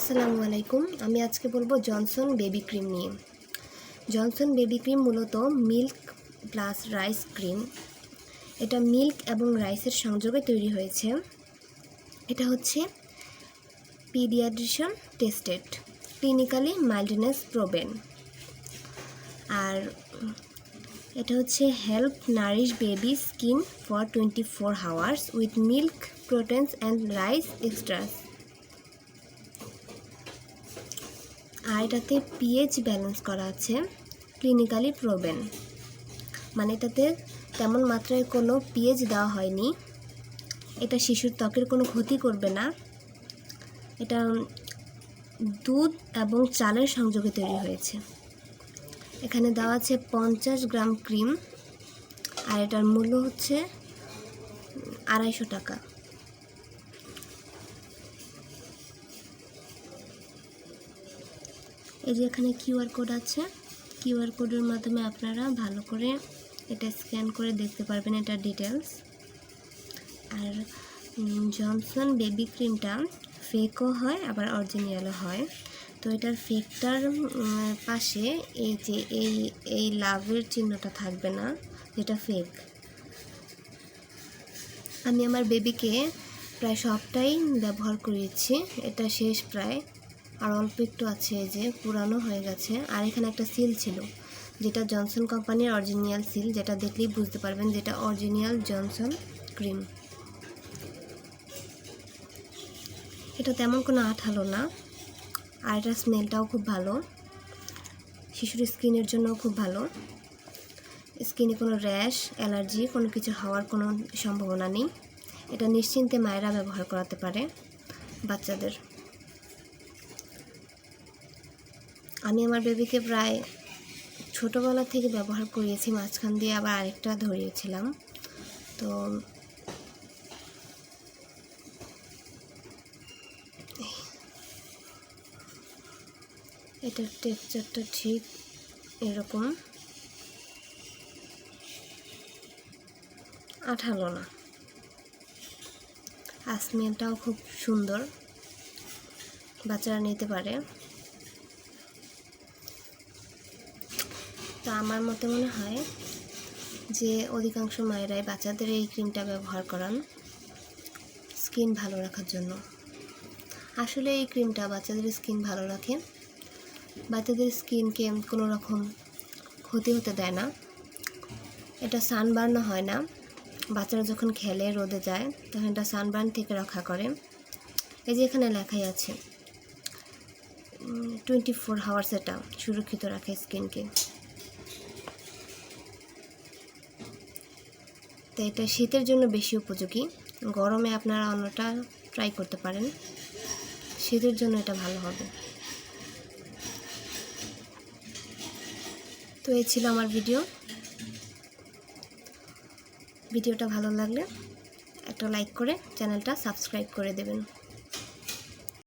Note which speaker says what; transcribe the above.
Speaker 1: আসসালামু আলাইকুম। আমি আজকে বলব জনসন বেবি ক্রিম নিয়ে। জনসন বেবি ক্রিম মূলত মিল্ক প্লাস রাইস ক্রিম। এটা মিল্ক এবং রাইসের সংযোগে তৈরি হয়েছে। এটা হচ্ছে paediatrician tested, clinically mildness proven. আর এটা হচ্ছে help nourish baby skin for twenty four hours with milk proteins and rice extras. আর এটাতে পিএইচ ব্যালেন্স করা আছে ক্লিনিক্যালি প্রোবেন মানে এটাতে তেমন মাত্রায় কোনো পিএইচ দেওয়া হয়নি। এটা শিশুর ত্বকের কোনো ক্ষতি করবে না। এটা, দুধ এবং চালের সংযোগে তৈরি হয়েছে। এখানে দেওয়া আছে পঞ্চাশ গ্রাম ক্রিম, আর এটার মূল্য হচ্ছে আড়াইশো টাকা। এই যে এখানে কিউআর কোড আছে। কিউআর কোডের মাধ্যমে আপনারা ভালো করে এটা স্ক্যান করে দেখতে পারবেন এটা ডিটেলস আর জনসন বেবি ক্রিমটা ফেকও হয়, আবার অরিজিনালও হয়। তো এটার ফেকটার পাশে এই যে এই এই লাভের চিহ্নটা থাকবে না, যেটা ফেক আমি আমার বেবিকে প্রায় সবটাই ব্যবহার করিয়েছি এটা শেষ প্রায়। আর অল্প একটু আছে এই যে, পুরানো হয়ে গেছে। আর এখানে একটা সিল ছিল, যেটা জনসন কোম্পানির অরিজিনাল সিল যেটা দেখলেই বুঝতে পারবেন যেটা অরিজিনাল জনসন ক্রিম এটা তেমন কোনো আঠালো না, আর এটার স্মেলটাও খুব ভালো। শিশুর স্কিনের জন্যও খুব ভালো। স্কিনে কোনো র্যাশ অ্যালার্জি কোনো কিছু হওয়ার কোনো সম্ভাবনা নেই। এটা নিশ্চিন্তে মায়েরা ব্যবহার করাতে পারে বাচ্চাদের। আমি আমার বেবিকে প্রায় ছোটোবেলা থেকে ব্যবহার করিয়েছি, মাঝখান দিয়ে আবার আরেকটা ধরিয়েছিলাম। তো এটার টেক্সচারটা ঠিক এরকম। আঠালো না। আর স্মেলটাও খুব সুন্দর। বাচ্চারা নিতে পারে। তা আমার মতে মনে হয় যে অধিকাংশ মায়েরাই বাচ্চাদের এই ক্রিমটা ব্যবহার করান স্কিন ভালো রাখার জন্য। আসলে এই ক্রিমটা বাচ্চাদের স্কিন ভালো রাখে। বাচ্চাদের স্কিনকে কোনো রকম ক্ষতি হতে দেয় না। এটা সানবার্নও হয় না। বাচ্চারা যখন খেলে, রোদে যায়, তখন এটা সানবার্ন থেকে রক্ষা করে। এই যে এখানে লেখাই আছে টোয়েন্টি ফোর হাওয়ার্স এটা সুরক্ষিত রাখে স্কিনকে তো এটা শীতের জন্য বেশি উপযোগী। গরমে আপনারা অন্যটা ট্রাই করতে পারেন। শীতের জন্য এটা ভালো হবে। তো এই ছিল আমার ভিডিও ভিডিওটা ভালো লাগলে একটা লাইক করে চ্যানেলটা সাবস্ক্রাইব করে দেবেন।